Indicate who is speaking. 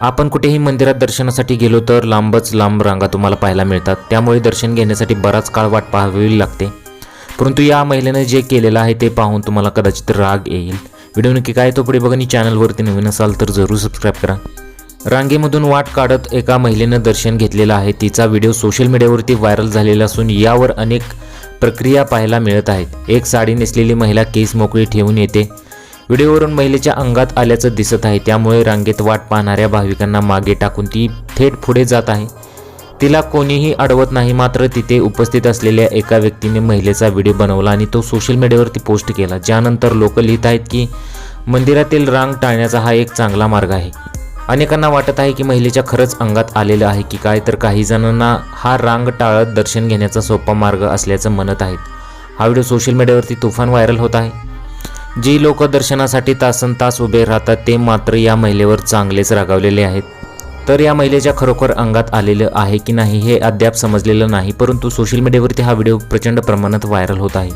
Speaker 1: आपण कुठेही मंदिरात दर्शनासाठी गेलो तर लांबच लांब रांगा तुम्हाला पाहायला मिळतात. त्यामुळे दर्शन घेण्यासाठी बराच काळ वाट पाहावी लागते. परंतु या महिलेनं जे केलेलं आहे ते पाहून तुम्हाला कदाचित राग येईल. व्हिडिओ नक्की काय तो पुढे बघा आणि चॅनलवरती नवीन असाल तर जरूर सबस्क्राईब करा. रांगेमधून वाट काढत एका महिलेनं दर्शन घेतलेलं आहे. तिचा व्हिडिओ सोशल मीडियावरती व्हायरल झालेला असून यावर अनेक प्रक्रिया पाहायला मिळत आहेत. एक साडी नेसलेली महिला केस मोकळी ठेवून येते. व्हिडिओवरून महिलेच्या अंगात आल्याचं दिसत आहे. त्यामुळे रांगेत वाट पाहणाऱ्या भाविकांना मागे टाकून ती थेट पुढे जात आहे. तिला कोणीही अडवत नाही मात्र तिथे उपस्थित असलेल्या एका व्यक्तीने महिलेचा व्हिडिओ बनवला आणि तो सोशल मीडियावरती पोस्ट केला. ज्यानंतर लोक लिहित आहेत की मंदिरातील रांग टाळण्याचा हा एक चांगला मार्ग आहे. अनेकांना वाटत आहे की महिलेच्या खरंच अंगात आलेलं आहे की काय तर काही जणांना हा रांग टाळत दर्शन घेण्याचा सोपा मार्ग असल्याचं म्हणत आहेत. हा व्हिडिओ सोशल मीडियावरती तुफान व्हायरल होत आहे. जी लोक दर्शनासाठी तासन तास उभे राहतात ते मात्र या महिलेवर चांगलेच रागावलेले आहेत. तर या महिलेच्या खरोखर अंगात आलेलं आहे की नाही हे अद्याप समजलेलं नाही परंतु सोशल मीडियावरती हा व्हिडिओ प्रचंड प्रमाणात व्हायरल होत आहे.